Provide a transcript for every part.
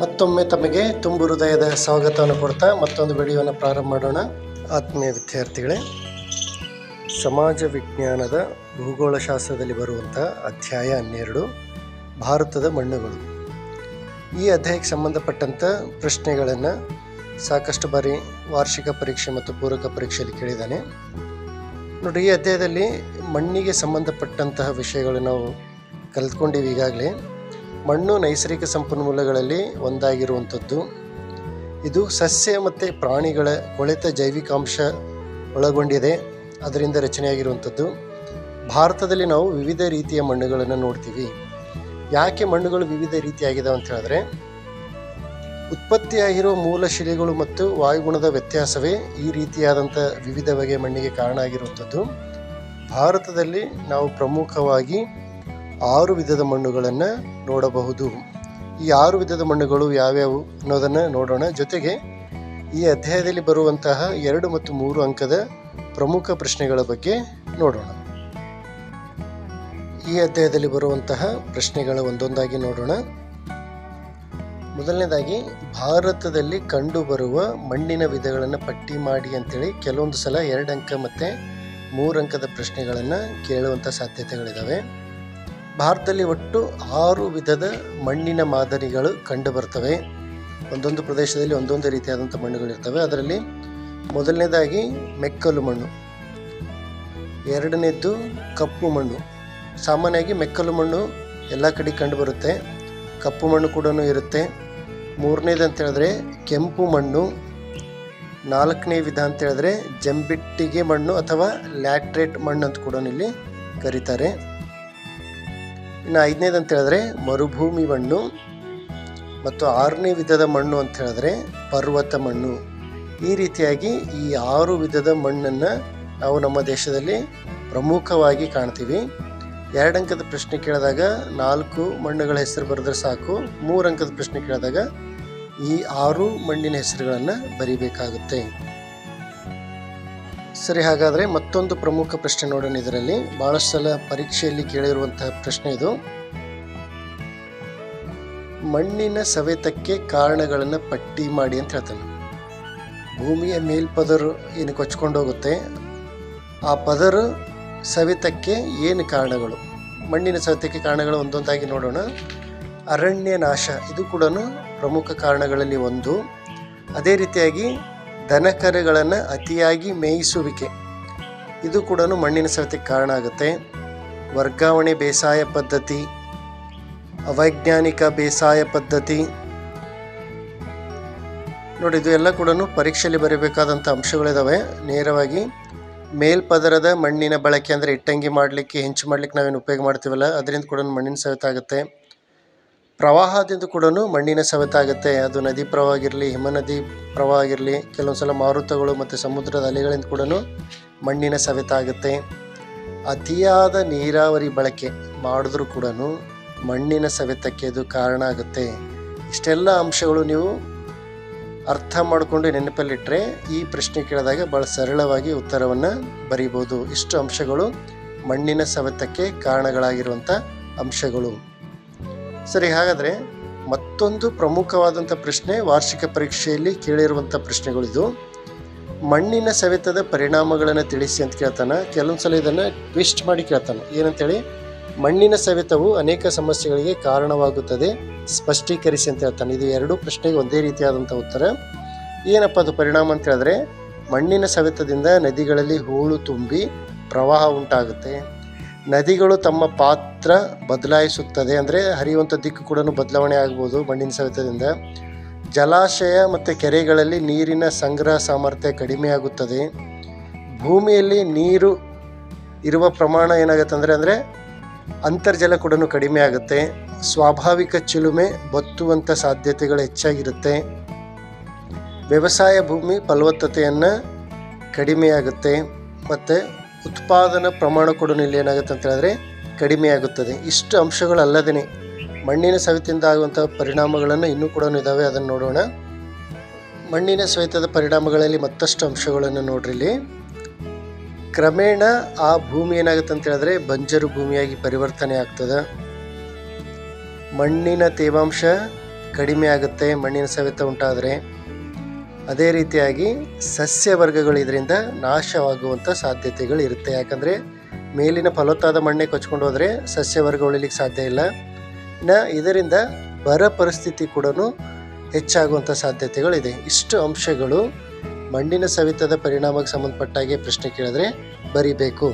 ಮತ್ತೊಮ್ಮೆ ತಮಗೆ ತುಂಬು ಹೃದಯದ ಸ್ವಾಗತವನ್ನು ಕೊಡ್ತಾ ಮತ್ತೊಂದು ವಿಡಿಯೋನ ಪ್ರಾರಂಭ ಮಾಡೋಣ. ಆತ್ಮೀಯ ವಿದ್ಯಾರ್ಥಿಗಳೇ, ಸಮಾಜ ವಿಜ್ಞಾನದ ಭೂಗೋಳಶಾಸ್ತ್ರದಲ್ಲಿ ಬರುವಂಥ ಅಧ್ಯಾಯ ಹನ್ನೆರಡು, ಭಾರತದ ಮಣ್ಣುಗಳು. ಈ ಅಧ್ಯಾಯಕ್ಕೆ ಸಂಬಂಧಪಟ್ಟಂಥ ಪ್ರಶ್ನೆಗಳನ್ನು ಸಾಕಷ್ಟು ಬಾರಿ ವಾರ್ಷಿಕ ಪರೀಕ್ಷೆ ಮತ್ತು ಪೂರಕ ಪರೀಕ್ಷೆಯಲ್ಲಿ ಕೇಳಿದ್ದಾನೆ. ನೋಡಿ, ಈ ಅಧ್ಯಾಯದಲ್ಲಿ ಮಣ್ಣಿಗೆ ಸಂಬಂಧಪಟ್ಟಂತಹ ವಿಷಯಗಳು ನಾವು ಕಲಿತ್ಕೊಂಡಿವಿ ಈಗಾಗಲೇ. ಮಣ್ಣು ನೈಸರ್ಗಿಕ ಸಂಪನ್ಮೂಲಗಳಲ್ಲಿ ಒಂದಾಗಿರುವಂಥದ್ದು. ಇದು ಸಸ್ಯ ಮತ್ತು ಪ್ರಾಣಿಗಳ ಕೊಳೆತ ಜೈವಿಕಾಂಶ ಒಳಗೊಂಡಿದೆ. ಅದರಿಂದ ರಚನೆಯಾಗಿರುವಂಥದ್ದು. ಭಾರತದಲ್ಲಿ ನಾವು ವಿವಿಧ ರೀತಿಯ ಮಣ್ಣುಗಳನ್ನು ನೋಡ್ತೀವಿ. ಯಾಕೆ ಮಣ್ಣುಗಳು ವಿವಿಧ ರೀತಿಯಾಗಿದ್ದಾವೆ ಅಂತ ಹೇಳಿದ್ರೆ ಉತ್ಪತ್ತಿಯಾಗಿರುವ ಮೂಲ ಶಿಲೆಗಳು ಮತ್ತು ವಾಯುಗುಣದ ವ್ಯತ್ಯಾಸವೇ ಈ ರೀತಿಯಾದಂಥ ವಿವಿಧ ಬಗೆಯ ಮಣ್ಣಿಗೆ ಕಾರಣ ಆಗಿರುವಂಥದ್ದು. ಭಾರತದಲ್ಲಿ ನಾವು ಪ್ರಮುಖವಾಗಿ ಆರು ವಿಧದ ಮಣ್ಣುಗಳನ್ನು ನೋಡಬಹುದು. ಈ ಆರು ವಿಧದ ಮಣ್ಣುಗಳು ಯಾವ್ಯಾವು ಅನ್ನೋದನ್ನು ನೋಡೋಣ. ಜೊತೆಗೆ ಈ ಅಧ್ಯಾಯದಲ್ಲಿ ಬರುವಂತಹ ಎರಡು ಮತ್ತು ಮೂರು ಅಂಕದ ಪ್ರಮುಖ ಪ್ರಶ್ನೆಗಳ ಬಗ್ಗೆ ನೋಡೋಣ. ಈ ಅಧ್ಯಾಯದಲ್ಲಿ ಬರುವಂತಹ ಪ್ರಶ್ನೆಗಳ ಒಂದೊಂದಾಗಿ ನೋಡೋಣ. ಮೊದಲನೇದಾಗಿ, ಭಾರತದಲ್ಲಿ ಕಂಡುಬರುವ ಮಣ್ಣಿನ ವಿಧಗಳನ್ನು ಪಟ್ಟಿ ಮಾಡಿ ಅಂತೇಳಿ ಕೆಲವೊಂದು ಸಲ ಎರಡು ಅಂಕ ಮತ್ತು ಮೂರು ಅಂಕದ ಪ್ರಶ್ನೆಗಳನ್ನು ಕೇಳುವಂಥ ಸಾಧ್ಯತೆಗಳಿದ್ದಾವೆ ಭಾರತದಲ್ಲಿ ಒಟ್ಟು ಆರು ವಿಧದ ಮಣ್ಣಿನ ಮಾದರಿಗಳು ಕಂಡುಬರ್ತವೆ. ಒಂದೊಂದು ಪ್ರದೇಶದಲ್ಲಿ ಒಂದೊಂದು ರೀತಿಯಾದಂಥ ಮಣ್ಣುಗಳಿರ್ತವೆ ಅದರಲ್ಲಿ ಮೊದಲನೇದಾಗಿ ಮೆಕ್ಕಲು ಮಣ್ಣು, ಎರಡನೇದ್ದು ಕಪ್ಪು ಮಣ್ಣು. ಸಾಮಾನ್ಯವಾಗಿ ಮೆಕ್ಕಲು ಮಣ್ಣು ಎಲ್ಲ ಕಡೆ ಕಂಡುಬರುತ್ತೆ ಕಪ್ಪು ಮಣ್ಣು ಕೂಡ ಇರುತ್ತೆ. ಮೂರನೇದು ಅಂತ ಹೇಳಿದ್ರೆ ಕೆಂಪು ಮಣ್ಣು. ನಾಲ್ಕನೇ ವಿಧ ಅಂತ ಹೇಳಿದ್ರೆ ಜಂಬಿಟ್ಟಿಗೆ ಮಣ್ಣು ಅಥವಾ ಲ್ಯಾಟ್ರೇಟ್ ಮಣ್ಣು ಅಂತ ಕೂಡ ಇಲ್ಲಿ ಕರೀತಾರೆ. ಇನ್ನು ಐದನೇದು ಅಂತ ಹೇಳಿದ್ರೆ ಮರುಭೂಮಿ ಮಣ್ಣು ಮತ್ತು ಆರನೇ ವಿಧದ ಮಣ್ಣು ಅಂತ ಹೇಳಿದ್ರೆ ಪರ್ವತ ಮಣ್ಣು. ಈ ರೀತಿಯಾಗಿ ಈ ಆರು ವಿಧದ ಮಣ್ಣನ್ನು ನಾವು ನಮ್ಮ ದೇಶದಲ್ಲಿ ಪ್ರಮುಖವಾಗಿ ಕಾಣ್ತೀವಿ. ಎರಡು ಅಂಕದ ಪ್ರಶ್ನೆ ಕೇಳಿದಾಗ ನಾಲ್ಕು ಮಣ್ಣುಗಳ ಹೆಸರು ಬರೆದ್ರೆ ಸಾಕು. ಮೂರು ಅಂಕದ ಪ್ರಶ್ನೆ ಕೇಳಿದಾಗ ಈ ಆರು ಮಣ್ಣಿನ ಹೆಸರುಗಳನ್ನು ಬರಿಬೇಕಾಗುತ್ತೆ. ಸರಿ, ಹಾಗಾದರೆ ಮತ್ತೊಂದು ಪ್ರಮುಖ ಪ್ರಶ್ನೆ ನೋಡೋಣ ಇದರಲ್ಲಿ. ಭಾಳಷ್ಟು ಸಲ ಪರೀಕ್ಷೆಯಲ್ಲಿ ಕೇಳಿರುವಂತಹ ಪ್ರಶ್ನೆ ಇದು. ಮಣ್ಣಿನ ಸವೆತಕ್ಕೆ ಕಾರಣಗಳನ್ನು ಪಟ್ಟಿ ಮಾಡಿ ಅಂತ ಹೇಳ್ತಾನೆ. ಭೂಮಿಯ ಮೇಲ್ಪದರು ಏನು ಕೊಚ್ಕೊಂಡು ಹೋಗುತ್ತೆ? ಆ ಪದರು ಸವೆತಕ್ಕೆ ಏನು ಕಾರಣಗಳು? ಮಣ್ಣಿನ ಸವೆತಕ್ಕೆ ಕಾರಣಗಳು ಒಂದೊಂದಾಗಿ ನೋಡೋಣ. ಅರಣ್ಯ ನಾಶ ಇದು ಕೂಡ ಪ್ರಮುಖ ಕಾರಣಗಳಲ್ಲಿ ಒಂದು. ಅದೇ ರೀತಿಯಾಗಿ ದನಕರುಗಳನ್ನು ಅತಿಯಾಗಿ ಮೇಯಿಸುವಿಕೆ. ಇದು ಕೂಡ ಮಣ್ಣಿನ ಸವೆತಕ್ಕೆ ಕಾರಣ ಆಗುತ್ತೆ. ವರ್ಗಾವಣೆ ಬೇಸಾಯ ಪದ್ಧತಿ, ಅವೈಜ್ಞಾನಿಕ ಬೇಸಾಯ ಪದ್ಧತಿ. ನೋಡಿ, ಇದು ಎಲ್ಲ ಕೂಡ ಪರೀಕ್ಷೆಯಲ್ಲಿ ಬರೀಬೇಕಾದಂಥ ಅಂಶಗಳಿದ್ದಾವೆ ನೇರವಾಗಿ ಮೇಲ್ಪದರದ ಮಣ್ಣಿನ ಬಳಕೆ ಅಂದರೆ ಇಟ್ಟಂಗಿ ಮಾಡಲಿಕ್ಕೆ, ಹೆಂಚು ಮಾಡಲಿಕ್ಕೆ ನಾವೇನು ಉಪಯೋಗ ಮಾಡ್ತೀವಲ್ಲ, ಅದರಿಂದ ಕೂಡ ಮಣ್ಣಿನ ಸವೆತ ಆಗುತ್ತೆ ಪ್ರವಾಹದಿಂದ ಕೂಡ ಮಣ್ಣಿನ ಸವೆತ ಆಗುತ್ತೆ ಅದು ನದಿ ಪ್ರವಾಹ ಆಗಿರಲಿ ಹಿಮನದಿ ಪ್ರವಾಹ ಆಗಿರಲಿ ಕೆಲವೊಂದು ಸಲ ಮಾರುತಗಳು ಮತ್ತು ಸಮುದ್ರದ ಅಲೆಗಳಿಂದ ಕೂಡ ಮಣ್ಣಿನ ಸವೆತ ಆಗುತ್ತೆ ಅತಿಯಾದ ನೀರಾವರಿ ಬಳಕೆ ಮಾಡಿದ್ರೂ ಕೂಡ ಮಣ್ಣಿನ ಸವೆತಕ್ಕೆ ಅದು ಕಾರಣ ಆಗುತ್ತೆ. ಇಷ್ಟೆಲ್ಲ ಅಂಶಗಳು ನೀವು ಅರ್ಥ ಮಾಡಿಕೊಂಡು ನೆನಪಲ್ಲಿಟ್ಟರೆ ಈ ಪ್ರಶ್ನೆ ಕೇಳಿದಾಗ ಭಾಳ ಸರಳವಾಗಿ ಉತ್ತರವನ್ನು ಬರೀಬೋದು. ಇಷ್ಟು ಅಂಶಗಳು ಮಣ್ಣಿನ ಸವೆತಕ್ಕೆ ಕಾರಣಗಳಾಗಿರುವಂಥ ಅಂಶಗಳು. ಸರಿ, ಹಾಗಾದರೆ ಮತ್ತೊಂದು ಪ್ರಮುಖವಾದಂಥ ಪ್ರಶ್ನೆ ವಾರ್ಷಿಕ ಪರೀಕ್ಷೆಯಲ್ಲಿ ಕೇಳಿರುವಂಥ ಪ್ರಶ್ನೆಗಳಿದು. ಮಣ್ಣಿನ ಸವೆತದ ಪರಿಣಾಮಗಳನ್ನು ತಿಳಿಸಿ ಅಂತ ಕೇಳ್ತಾನೆ. ಕೆಲವೊಂದು ಸಲ ಇದನ್ನು ಟ್ವಿಸ್ಟ್ ಮಾಡಿ ಕೇಳ್ತಾನೆ. ಏನಂತೇಳಿ? ಮಣ್ಣಿನ ಸವೆತವು ಅನೇಕ ಸಮಸ್ಯೆಗಳಿಗೆ ಕಾರಣವಾಗುತ್ತದೆ. ಸ್ಪಷ್ಟೀಕರಿಸಿ ಅಂತ ಹೇಳ್ತಾನೆ. ಇದು ಎರಡೂ ಪ್ರಶ್ನೆಗೆ ಒಂದೇ ರೀತಿಯಾದಂಥ ಉತ್ತರ. ಏನಪ್ಪ ಅದು ಪರಿಣಾಮ ಅಂತ ಹೇಳಿದ್ರೆ, ಮಣ್ಣಿನ ಸವೆತದಿಂದ ನದಿಗಳಲ್ಲಿ ಹೂಳು ತುಂಬಿ ಪ್ರವಾಹ ಉಂಟಾಗುತ್ತೆ. ನದಿಗಳು ತಮ್ಮ ಪಾತ್ರ ಬದಲಾಯಿಸುತ್ತದೆ ಅಂದರೆ ಹರಿಯುವಂಥ ದಿಕ್ಕು ಕೂಡ ಬದಲಾವಣೆ ಆಗ್ಬೋದು ಮಣ್ಣಿನ ಸವೆತದಿಂದ. ಜಲಾಶಯ ಮತ್ತು ಕೆರೆಗಳಲ್ಲಿ ನೀರಿನ ಸಂಗ್ರಹ ಸಾಮರ್ಥ್ಯ ಕಡಿಮೆಯಾಗುತ್ತದೆ ಭೂಮಿಯಲ್ಲಿ ನೀರು ಇರುವ ಪ್ರಮಾಣ ಏನಾಗುತ್ತೆ ಅಂದರೆ ಅಂದರೆ ಅಂತರ್ಜಲ ಕೂಡ ಕಡಿಮೆ ಆಗುತ್ತೆ. ಸ್ವಾಭಾವಿಕ ಚಿಲುಮೆ ಬತ್ತುವಂಥ ಸಾಧ್ಯತೆಗಳು ಹೆಚ್ಚಾಗಿರುತ್ತೆ. ವ್ಯವಸಾಯ ಭೂಮಿ ಫಲವತ್ತತೆಯನ್ನು ಕಡಿಮೆಯಾಗುತ್ತೆ ಮತ್ತು ಉತ್ಪಾದನಾ ಪ್ರಮಾಣ ಕೂಡ ಇಲ್ಲಿ ಏನಾಗುತ್ತೆ ಅಂತ ಹೇಳಿದ್ರೆ ಕಡಿಮೆಯಾಗುತ್ತದೆ ಇಷ್ಟು ಅಂಶಗಳಲ್ಲದೇ ಮಣ್ಣಿನ ಸವೆತದಿಂದ ಆಗುವಂಥ ಪರಿಣಾಮಗಳನ್ನು ಇನ್ನೂ ಕೂಡ ಇದ್ದಾವೆ ಅದನ್ನು ನೋಡೋಣ. ಮಣ್ಣಿನ ಸವೆತದ ಪರಿಣಾಮಗಳಲ್ಲಿ ಮತ್ತಷ್ಟು ಅಂಶಗಳನ್ನು ನೋಡ್ರಿ ಇಲ್ಲಿ. ಕ್ರಮೇಣ ಆ ಭೂಮಿ ಏನಾಗುತ್ತೆ ಅಂತ ಹೇಳಿದ್ರೆ ಬಂಜರು ಭೂಮಿಯಾಗಿ ಪರಿವರ್ತನೆ ಆಗ್ತದೆ. ಮಣ್ಣಿನ ತೇವಾಂಶ ಕಡಿಮೆ ಆಗುತ್ತೆ, ಮಣ್ಣಿನ ಸವೆತ ಉಂಟಾದರೆ. ಅದೇ ರೀತಿಯಾಗಿ ಸಸ್ಯ ವರ್ಗಗಳು ಇದರಿಂದ ನಾಶವಾಗುವಂಥ ಸಾಧ್ಯತೆಗಳು ಇರುತ್ತೆ. ಯಾಕಂದರೆ ಮೇಲಿನ ಫಲವತ್ತಾದ ಮಣ್ಣೆ ಕೊಚ್ಕೊಂಡು ಹೋದರೆ ಸಸ್ಯ ವರ್ಗ ಉಳಿಲಿಕ್ಕೆ ಸಾಧ್ಯ ಇಲ್ಲ. ಇನ್ನು ಇದರಿಂದ ಬರ ಪರಿಸ್ಥಿತಿ ಕೂಡ ಹೆಚ್ಚಾಗುವಂಥ ಸಾಧ್ಯತೆಗಳಿದೆ. ಇಷ್ಟು ಅಂಶಗಳು ಮಣ್ಣಿನ ಸವಿತದ ಪರಿಣಾಮಕ್ಕೆ ಸಂಬಂಧಪಟ್ಟಾಗೆ ಪ್ರಶ್ನೆ ಕೇಳಿದ್ರೆ ಬರಿಬೇಕು.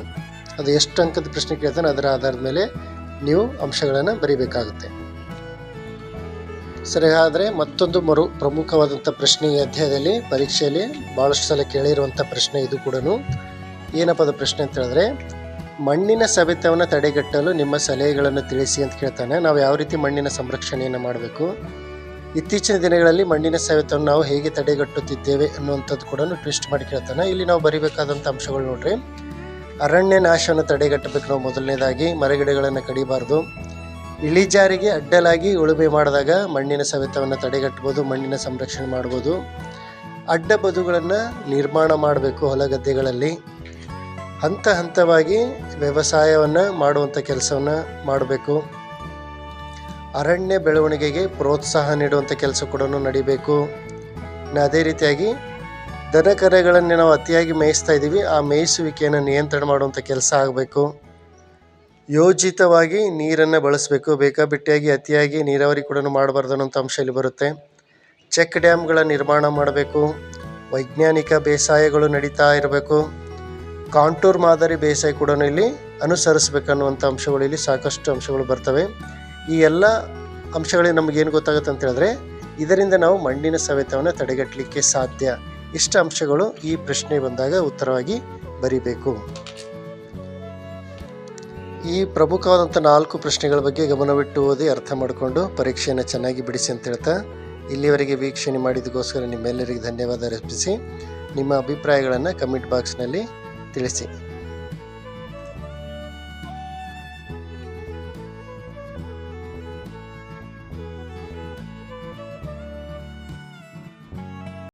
ಅದು ಎಷ್ಟು ಅಂಕದ ಪ್ರಶ್ನೆ ಕೇಳ್ತಾನೆ ಅದರ ಆಧಾರದ ಮೇಲೆ ನೀವು ಅಂಶಗಳನ್ನು ಬರಿಬೇಕಾಗುತ್ತೆ. ಸರಿ ಹಾಗಾದರೆ ಮತ್ತೊಂದು ಮರು ಪ್ರಮುಖವಾದಂಥ ಪ್ರಶ್ನೆ ಈ ಅಧ್ಯಾಯದಲ್ಲಿ. ಪರೀಕ್ಷೆಯಲ್ಲಿ ಭಾಳಷ್ಟು ಸಲ ಕೇಳಿರುವಂಥ ಪ್ರಶ್ನೆ ಇದು ಕೂಡ ಏನಪ್ಪ ಪ್ರಶ್ನೆ ಅಂತ ಹೇಳಿದ್ರೆ, ಮಣ್ಣಿನ ಸವೆತವನ್ನು ತಡೆಗಟ್ಟಲು ನಿಮ್ಮ ಸಲಹೆಗಳನ್ನು ತಿಳಿಸಿ ಅಂತ ಕೇಳ್ತಾನೆ. ನಾವು ಯಾವ ರೀತಿ ಮಣ್ಣಿನ ಸಂರಕ್ಷಣೆಯನ್ನು ಮಾಡಬೇಕು? ಇತ್ತೀಚಿನ ದಿನಗಳಲ್ಲಿ ಮಣ್ಣಿನ ಸವೆತವನ್ನು ನಾವು ಹೇಗೆ ತಡೆಗಟ್ಟುತ್ತಿದ್ದೇವೆ ಅನ್ನುವಂಥದ್ದು ಕೂಡ ಟ್ವಿಸ್ಟ್ ಮಾಡಿ ಕೇಳ್ತಾನೆ. ಇಲ್ಲಿ ನಾವು ಬರಿಬೇಕಾದಂಥ ಅಂಶಗಳು ನೋಡ್ರಿ. ಅರಣ್ಯ ನಾಶವನ್ನು ತಡೆಗಟ್ಟಬೇಕು. ನಾವು ಮೊದಲನೇದಾಗಿ ಮರಗಿಡಗಳನ್ನು ಕಡಿಬಾರ್ದು. ಇಳಿಜಾರಿಗೆ ಅಡ್ಡಲಾಗಿ ಉಳುಮೆ ಮಾಡಿದಾಗ ಮಣ್ಣಿನ ಸವೆತವನ್ನು ತಡೆಗಟ್ಬೋದು ಮಣ್ಣಿನ ಸಂರಕ್ಷಣೆ ಮಾಡ್ಬೋದು ಅಡ್ಡ ಬದುಗಳನ್ನು ನಿರ್ಮಾಣ ಮಾಡಬೇಕು ಹೊಲ ಗದ್ದೆಗಳಲ್ಲಿ. ಹಂತ ಹಂತವಾಗಿ ವ್ಯವಸಾಯವನ್ನು ಮಾಡುವಂಥ ಕೆಲಸವನ್ನು ಮಾಡಬೇಕು. ಅರಣ್ಯ ಬೆಳವಣಿಗೆಗೆ ಪ್ರೋತ್ಸಾಹ ನೀಡುವಂಥ ಕೆಲಸ ಕೂಡ ನಡಿಬೇಕು. ಅದೇ ರೀತಿಯಾಗಿ ದನ ಕರೆಗಳನ್ನು ನಾವು ಅತಿಯಾಗಿ ಮೇಯಿಸ್ತಾ ಇದ್ದೀವಿ ಆ ಮೇಯಿಸುವಿಕೆಯನ್ನು ನಿಯಂತ್ರಣ ಮಾಡುವಂಥ ಕೆಲಸ ಆಗಬೇಕು. ಯೋಜಿತವಾಗಿ ನೀರನ್ನು ಬಳಸಬೇಕು. ಬೇಕಾಬಿಟ್ಟಿಯಾಗಿ, ಅತಿಯಾಗಿ ನೀರಾವರಿ ಕೂಡ ಮಾಡಬಾರ್ದು ಅನ್ನೋಂಥ ಅಂಶ ಇಲ್ಲಿ ಬರುತ್ತೆ. ಚೆಕ್ ಡ್ಯಾಮ್ಗಳ ನಿರ್ಮಾಣ ಮಾಡಬೇಕು. ವೈಜ್ಞಾನಿಕ ಬೇಸಾಯಗಳು ನಡೀತಾ ಇರಬೇಕು. ಕಾಂಟೂರ್ ಮಾದರಿ ಬೇಸಾಯ ಕೂಡ ಇಲ್ಲಿ ಅನುಸರಿಸಬೇಕನ್ನುವಂಥ ಅಂಶಗಳು ಇಲ್ಲಿ ಸಾಕಷ್ಟು ಅಂಶಗಳು ಬರ್ತವೆ. ಈ ಎಲ್ಲ ಅಂಶಗಳಿಗೆ ನಮಗೇನು ಗೊತ್ತಾಗುತ್ತೆ ಅಂತ ಹೇಳಿದ್ರೆ, ಇದರಿಂದ ನಾವು ಮಣ್ಣಿನ ಸವೆತವನ್ನು ತಡೆಗಟ್ಟಲಿಕ್ಕೆ ಸಾಧ್ಯ. ಇಷ್ಟ ಅಂಶಗಳು ಈ ಪ್ರಶ್ನೆ ಬಂದಾಗ ಉತ್ತರವಾಗಿ ಬರಿಬೇಕು. ಈ ಪ್ರಮುಖವಾದಂಥ ನಾಲ್ಕು ಪ್ರಶ್ನೆಗಳ ಬಗ್ಗೆ ಗಮನವಿಟ್ಟು ಓದಿ ಅರ್ಥ ಮಾಡಿಕೊಂಡು ಪರೀಕ್ಷೆಯನ್ನು ಚೆನ್ನಾಗಿ ಬಿಡಿಸಿ ಅಂತ ಹೇಳ್ತಾ ಇಲ್ಲಿವರೆಗೆ ವೀಕ್ಷಣೆ ಮಾಡಿದ್ದಕ್ಕೋಸ್ಕರ ನಿಮ್ಮೆಲ್ಲರಿಗೆ ಧನ್ಯವಾದ ಅರ್ಪಿಸಿ. ನಿಮ್ಮ ಅಭಿಪ್ರಾಯಗಳನ್ನು ಕಮೆಂಟ್ ಬಾಕ್ಸ್ನಲ್ಲಿ ತಿಳಿಸಿ.